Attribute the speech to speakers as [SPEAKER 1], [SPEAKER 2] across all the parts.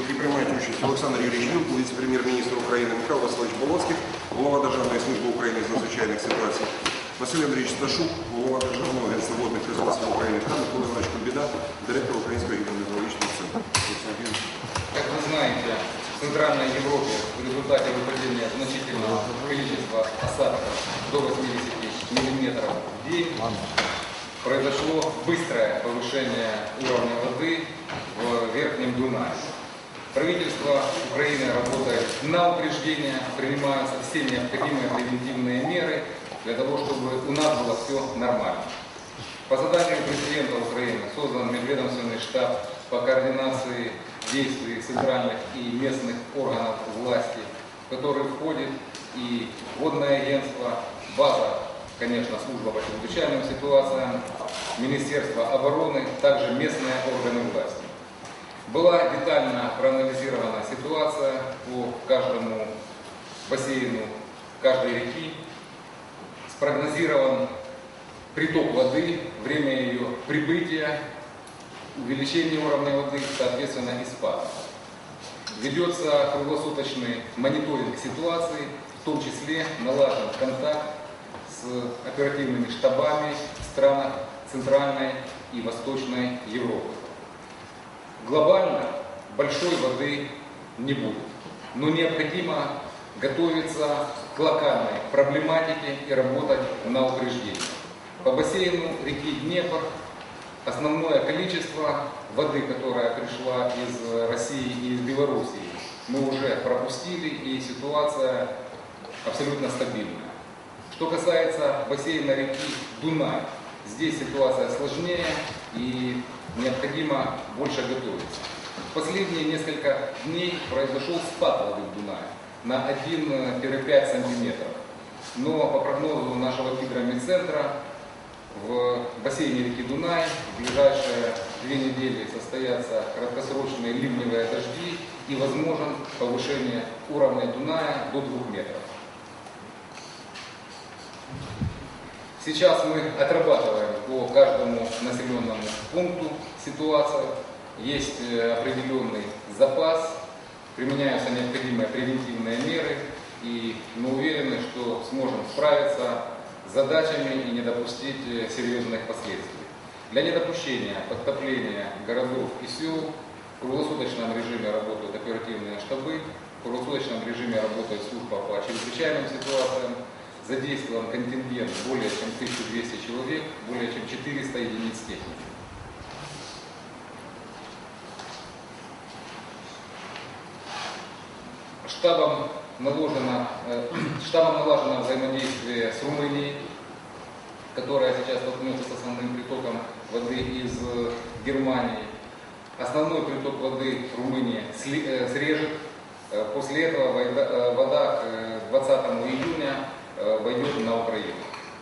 [SPEAKER 1] які приймають участь Олександр Юрійович Вілкул, віце-прем'єр-міністр України, Михайло Васильович Болоцький, голова Державної служби України з надзвичайних ситуацій, Василь Андрійович Сташук, голова Державного агентства водних ресурсів України та Микола Іванович Кульбіда, директор Українського гідрометеорологічного центру. Олександр Юрійович.
[SPEAKER 2] Как вы знаете, в Центральной Европе в результате выпадения значительного количества осадков до 80 мм в день произошло быстрое повышение уровня воды в Верхнем Дунае. Правительство Украины работает на упреждение, принимаются все необходимые превентивные меры для того, чтобы у нас было все нормально. По заданию президента Украины создан межведомственный штаб по координации действий центральных и местных органов власти, в который входит и водное агентство, база, конечно, служба по чрезвычайным ситуациям, Министерство обороны, также местные органы власти. Была детально проанализирована ситуация по каждому бассейну каждой реки, спрогнозирован приток воды, время ее прибытия, увеличение уровня воды, соответственно, и спад. Ведется круглосуточный мониторинг ситуации, в том числе налажен контакт с оперативными штабами в странах Центральной и Восточной Европы. Глобально большой воды не будет, но необходимо готовиться к локальной проблематике и работать на упреждение. По бассейну реки Днепр основное количество воды, которая пришла из России и из Белоруссии, мы уже пропустили, и ситуация абсолютно стабильная. Что касается бассейна реки Дунай, здесь ситуация сложнее и необходимо больше готовиться. В последние несколько дней произошел спад воды в Дунае на 1-5 сантиметров. Но по прогнозу нашего гидромедцентра в бассейне реки Дунай в ближайшие две недели состоятся краткосрочные ливневые дожди и возможен повышение уровня Дуная до 2 метров. Сейчас мы отрабатываем по каждому населенному пункту ситуацию. Есть э, определенный запас, применяются необходимые превентивные меры, и мы уверены, что сможем справиться с задачами и не допустить э, серьезных последствий. Для недопущения подтопления городов и сел в круглосуточном режиме работают оперативные штабы, в круглосуточном режиме работает служба по чрезвычайным ситуациям, задействован контингент более чем 1200 человек, более чем 400 единиц техники. Штабом наложено, э, штабом налажено взаимодействие с Румынией, которая сейчас столкнется с основным притоком воды из э, Германии. Основной приток воды Румыния сли- э, срежет. После этого вода- к э, 20 июня войдет на Украину.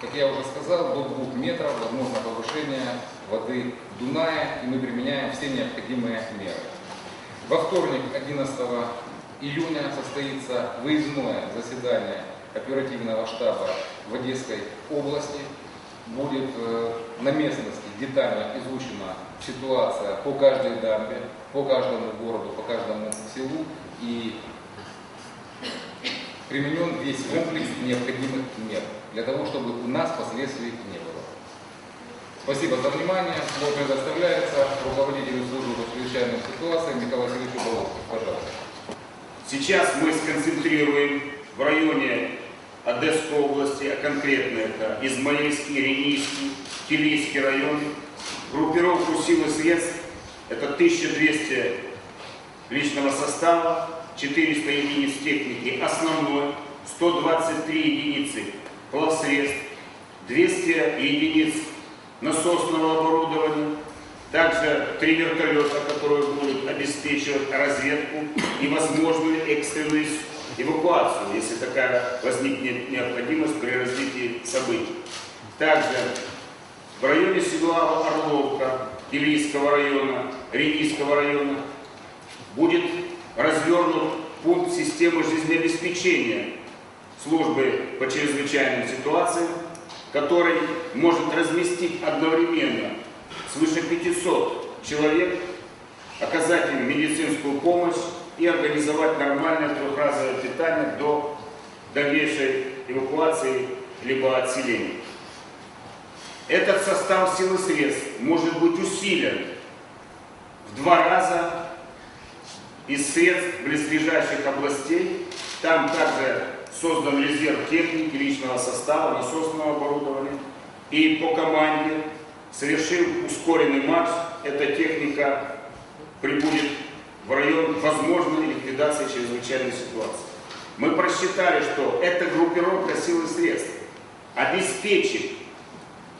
[SPEAKER 2] Как я уже сказал, до 2 метров возможно повышение воды в Дунае, и мы применяем все необходимые меры. Во вторник, 11 июня, состоится выездное заседание оперативного штаба в Одесской области. Будет э, на местности детально изучена ситуация по каждой дамбе, по каждому городу, по каждому селу и применен весь комплекс необходимых мер для того, чтобы у нас последствий не было. Спасибо за внимание. Слово предоставляется руководителю службы по чрезвычайным ситуациям Михаилу Васильевичу Головскому. Пожалуйста.
[SPEAKER 3] Сейчас мы сконцентрируем в районе Одесской области, а конкретно это Измаильский, Ренийский, Килийский район. Группировку сил и средств это 1200 личного состава, 400 единиц техники основной, 123 единицы плавсредств, 200 единиц насосного оборудования, также три вертолета, которые будут обеспечивать разведку и возможную экстренную эвакуацию, если такая возникнет необходимость при развитии событий. Также в районе села Орловка, Килийского района, Ренийского района будет развернут пункт системы жизнеобеспечения службы по чрезвычайным ситуациям, который может разместить одновременно свыше 500 человек, оказать им медицинскую помощь и организовать нормальное трехразовое питание до дальнейшей эвакуации либо отселения. Этот состав сил и средств может быть усилен в два раза из средств близлежащих областей. Там также создан резерв техники, личного состава, насосного оборудования. И по команде, совершив ускоренный марш, эта техника прибудет в район возможной ликвидации чрезвычайной ситуации. Мы просчитали, что эта группировка сил и средств обеспечит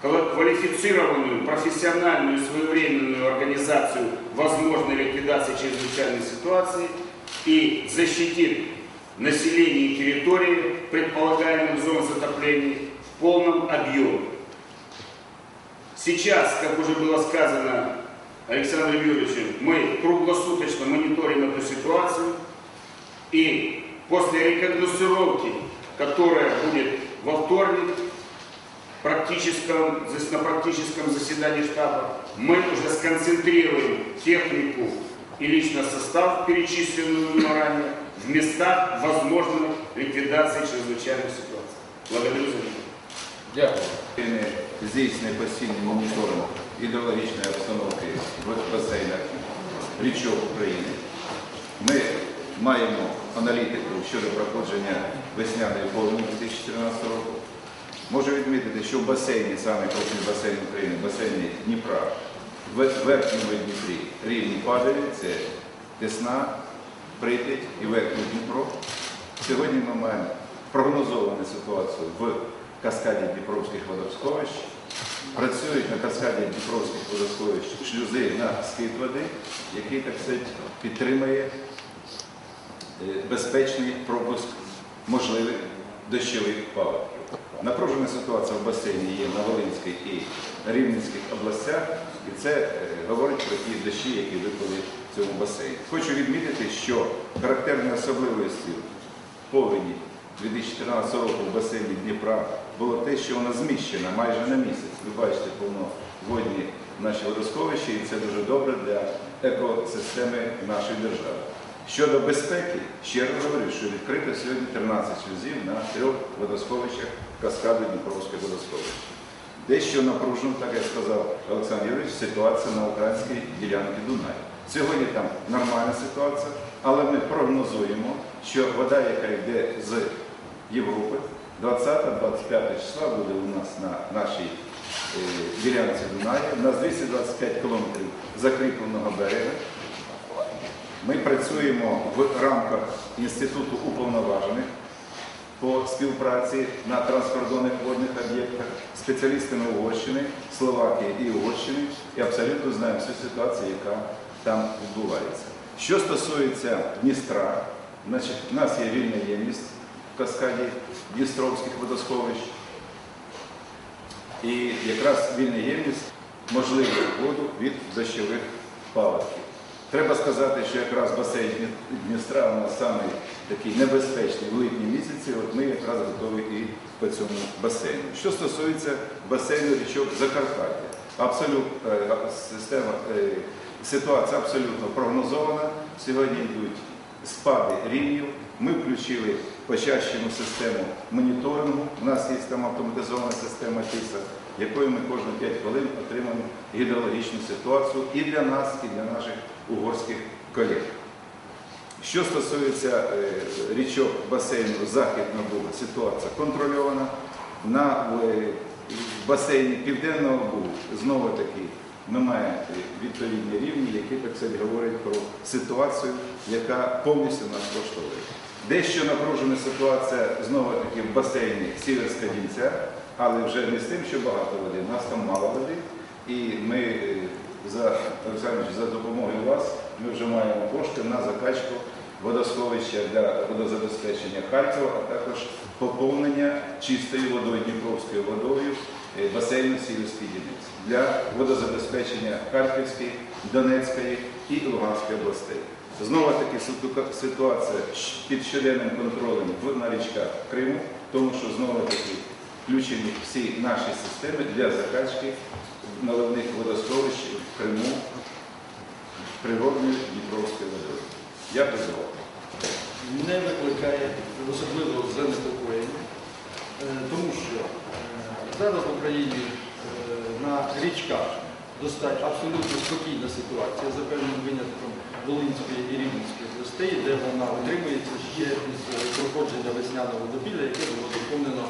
[SPEAKER 3] квалифицированную, профессиональную своевременную организацию возможной ликвидации чрезвычайной ситуации и защитит население и территории предполагаемых зон затопления в полном объеме. Сейчас, как уже было сказано Александром Юрьевичем, мы круглосуточно мониторим эту ситуацию и после рекогносцировки, которая будет во вторник, практическом, зас- на практическом заседании штаба, мы уже сконцентрируем технику и личный состав, перечисленную ранее, в местах возможной ликвидации чрезвычайных ситуаций. Благодарю за внимание.
[SPEAKER 2] Дякую.
[SPEAKER 4] України здійснює постійний моніторинг гідрологічної обстановки в басейнах річок України. Ми маємо аналітику щодо проходження весняної повені 2014 року. Можу відмітити, що в басейні, саме крупний басейн України, басейні Дніпра, в верхньому Дніпрі рівні падають, це Десна, Прип'ять і Верхній Дніпро. Сьогодні ми маємо прогнозовану ситуацію в каскаді Дніпровських водосховищ. Працюють на каскаді Дніпровських водосховищ шлюзи на скид води, який, так сказати, підтримує е, безпечний пропуск можливих дощових паводків. Напружена ситуація в басейні є на Волинській і Рівненських областях, і це е, говорить про ті дощі, які випали в цьому басейні. Хочу відмітити, що характерною особливістю повені 2014 року в басейні Дніпра було те, що вона зміщена майже на місяць. Ви бачите повноводні наші водосховища, і це дуже добре для екосистеми нашої держави. Щодо безпеки, ще раз говорю, що відкрито сьогодні 13 шлюзів на трьох водосховищах каскади Дніпровське водосховище. Дещо напружено, так як сказав Олександр Юрійович, ситуація на українській ділянці Дунаю. Сьогодні там нормальна ситуація, але ми прогнозуємо, що вода, яка йде з Європи, 20-25 числа буде у нас на нашій е, ділянці Дунаю. У нас 225 кілометрів закріпленого берега. Ми працюємо в рамках Інституту уповноважених по співпраці на транскордонних водних об'єктах, спеціалістами Угорщини, Словакії і Угорщини, і абсолютно знаємо всю ситуацію, яка там відбувається. Що стосується Дністра, значить, у нас є вільна ємність в каскаді Дністровських водосховищ. І якраз вільна ємність можливо воду від дощових паводків. Треба сказати, що якраз басейн Дністра у нас самий такий небезпечний в липні місяці, от ми якраз готові і по цьому басейну. Що стосується басейну річок Закарпаття, абсолютно е, система, е, ситуація абсолютно прогнозована. Сьогодні йдуть спади рівнів. Ми включили почащену систему моніторингу. У нас є там автоматизована система ТИСА, якою ми кожні 5 хвилин отримуємо гідрологічну ситуацію і для нас, і для наших угорських колег. Що стосується е, річок басейну Західного Бугу, ситуація контрольована. На е, басейні Південного Бугу знову таки ми маємо відповідні рівні, які так сказати, говорять про ситуацію, яка повністю нас влаштовує. Дещо напружена ситуація знову таки в басейні Сіверська Дінця, але вже не з тим, що багато води, у нас там мало води. І ми е, за за допомогою вас ми вже маємо кошти на закачку водосховища для водозабезпечення Харкова, а також поповнення чистою водою, Дніпровською водою е, басейну Сіверської Діниці для водозабезпечення Харківської, Донецької і Луганської областей. Знову таки ситуація під щоденним контролем на річках Криму, тому що знову таки включені всі наші системи для закачки наливних водосховищ в Криму природною Дніпровською водою. Я призвав.
[SPEAKER 5] не викликає особливого занепокоєння, е, тому що е, зараз в Україні е, на річках достатньо абсолютно спокійна ситуація, за певним винятком Волинської і Рівненської областей, де вона утримується ще е, проходження весняного водопілля, яке було доповнено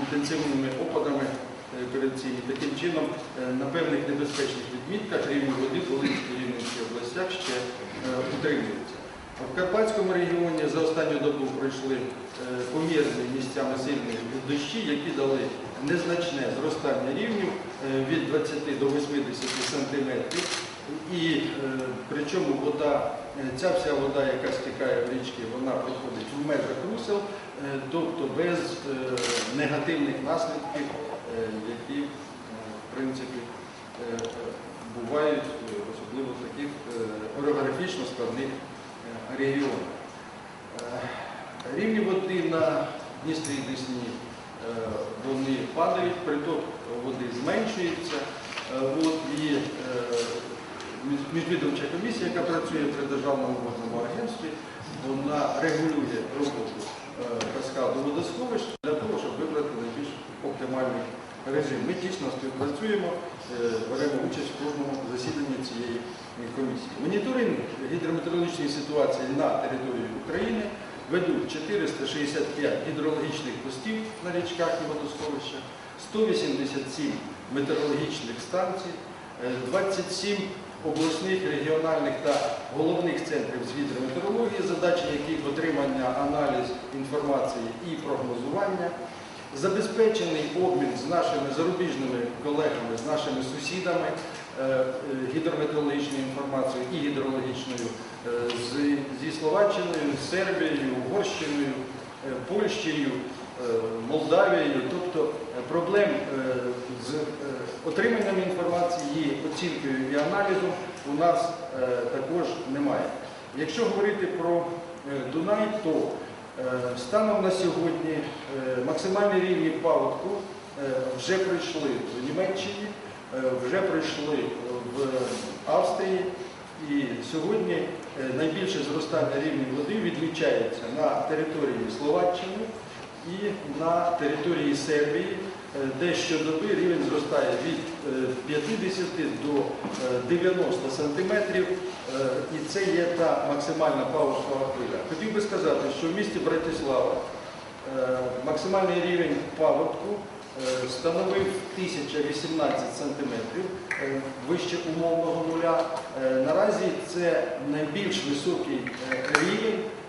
[SPEAKER 5] інтенсивними опадами е, перед цим. І Таким чином, е, на певних небезпечних відмітках рівень води в Волинській областях ще е, утримується. В Карпатському регіоні за останню добу пройшли помірні місцями сильні дощі, які дали незначне зростання рівнів від 20 до 80 сантиметрів. І е, причому вода, е, ця вся вода, яка стікає в річки, вона проходить в метрах русел, е, тобто без негативних наслідків, які в принципі бувають особливо в таких орографічно складних регіонах. Рівні води на Дністрі і Десні вони падають, приток води зменшується. От, і міжвідомча комісія, яка працює при Державному водному агентстві, вона регулює роботу е, каскаду водосховищ для того, щоб вибрати найбільш оптимальний режим. Ми тісно співпрацюємо, е, беремо участь в кожному засіданні цієї комісії. Моніторинг гідрометеорологічної ситуації на території України ведуть 465 гідрологічних постів на річках і водосховищах, 187 метеорологічних станцій, е, 27 обласних, регіональних та головних центрів з гідрометеорології, задачі яких отримання, аналіз інформації і прогнозування, забезпечений обмін з нашими зарубіжними колегами, з нашими сусідами е, е, гідрометеорологічною інформацією і гідрологічною е, зі Словаччиною, Сербією, Угорщиною, Польщею, Молдавією. Тобто проблем з отриманням інформації, оцінкою і аналізом у нас е, також немає. Якщо говорити про е, Дунай, то е, станом на сьогодні е, максимальні рівні паводку вже прийшли в Німеччині, вже прийшли в Австрії. І сьогодні найбільше зростання рівня води відмічається на території Словаччини і на території Сербії, де щодоби рівень зростає від е, 50 до е, 90 сантиметрів, е, і це є та максимальна паводкова хвиля. Хотів би сказати, що в місті Братислава е, максимальний рівень паводку е, становив 1018 сантиметрів е, вище умовного нуля. Е, Наразі це найбільш високий е, рівень е,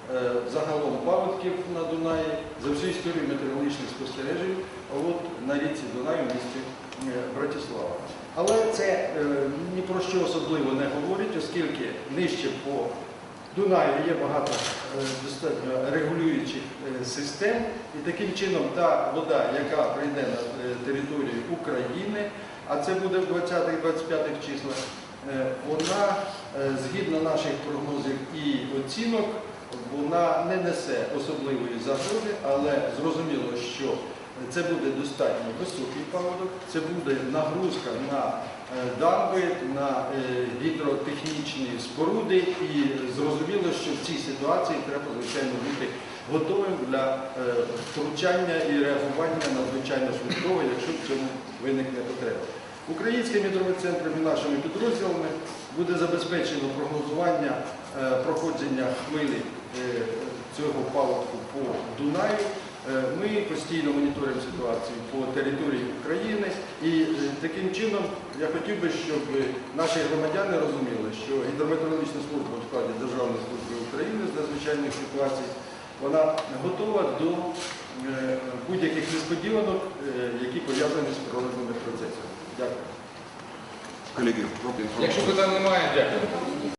[SPEAKER 5] загалом паводків на Дунаї за всю історію метеорологічних спостережень от, на річці Дунай в місті е, Братислава. Але це е, ні про що особливо не говорить, оскільки нижче по Дунаю є багато е, достатньо регулюючих е, систем, і таким чином та вода, яка прийде на е, територію України, а це буде в 20-25 числах, е, вона е, згідно наших прогнозів і оцінок, вона не несе особливої загрози, але зрозуміло, що це буде достатньо високий паводок, це буде нагрузка на е, дамби, на е, гідротехнічні споруди, і зрозуміло, що в цій ситуації треба, звичайно, бути готовим для е, втручання і реагування надзвичайно швидкого, якщо в цьому виникне потреба. Українським гідрометцентром і нашими підрозділами буде забезпечено прогнозування е, проходження хвилі е, цього паводку по Дунаю. Е, Ми постійно моніторимо ситуацію по території України і таким чином я хотів би, щоб наші громадяни розуміли, що гідрометеорологічна служба у складі Державної служби України з надзвичайних ситуацій вона готова до будь-яких несподіванок, які пов'язані з природними процесами. Дякую.
[SPEAKER 1] Коллеги, ну,
[SPEAKER 2] Якщо питань немає, дякую.